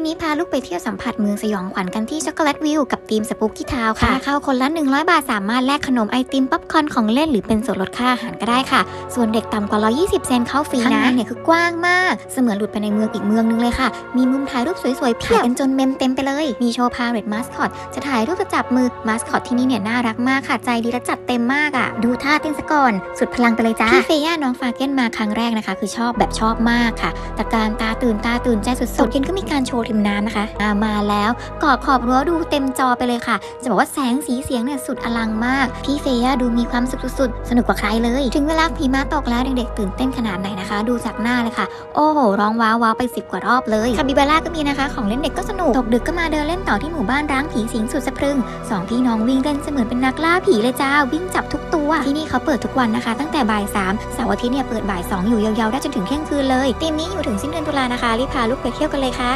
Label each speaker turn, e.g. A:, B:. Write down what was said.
A: นนี้พาลูกไปเที่ยวสัมผัสเมืองสยองขวัญกันที่ช็อกโกแลตวิวกับทีมสปุกกี้ทาวค่ะค่าเข้าคนละ 100 บาทสามารถแลกขนมไอติมป๊อปคอร์นของเล่นหรือเป็นส่วนลดค่าอาหารก็ได้ค่ะ ส่วนเด็กต่ำกว่า 120 เซนเข้าฟรีนะข้างในเนี่ยคือกว้างมาก เสมือนหลุดไปในเมืองอีกเมืองนึงเลยค่ะ มีมุมถ่ายรูปสวยๆเพียบกันจนเมมเต็มไปเลย มีโชว์พาเรดมาสคอตจะถ่ายรูปจะจับมือมาสคอตที่นี่เนี่ยน่ารักมากค่ะใจดีและจัดเต็มมากอะ ดูท่าเต้นซะก่อน สุดพลังไปเลยจ้าพี่เฟย่าน้องฟาเก้นมาครั้งแรกนะคะ คือชอบแบบชอบมากค่ะตะการตาตื่นตาตื่นใจสุดๆเย็นก็มีการโชว์ริมน้ำนะคะามาแล้วกอดขอบรั้วดูเต็มจอไปเลยค่ะ จะบอกว่าแสงสีเสียงเนี่ยสุดอลังมาก พี่เฟย่าดูมีความสุขสุดๆสนุกกว่าใครเลย ถึงเวลาผีม้าตกแล้วเด็กๆตื่นเต้นขนาดไหนนะคะ ดูจากหน้าเลยค่ะ โอ้โหร้องว้าวว้าวไปสิบกว่ารอบเลยคาบิบาร่าก็มีนะคะ ของเล่นเด็กก็สนุกตกดึกก็มาเดินเล่นต่อที่หมู่บ้านร้างผีสิงสุดสะพรึงสองพี่น้องวิ่งเล่นเสมือนเป็นนักล่าผีเลยจ้าวิ่งจับทุกตัวที่นี่เขาเปิดทุกวันนะคะ ตั้งแต่บ่ายสามเสาร์อาทิตย์เนี่ยเปิดบ่ายสองอยู่ยาวๆได้จนถึงเที่ยงคืนเลยทีมนี้อยู่ถึงสิ้นเดือนตุลานะคะรีบพาลูกไปเที่ยวกันเลยค่ะ